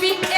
Mississippi.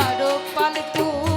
আরও পালতু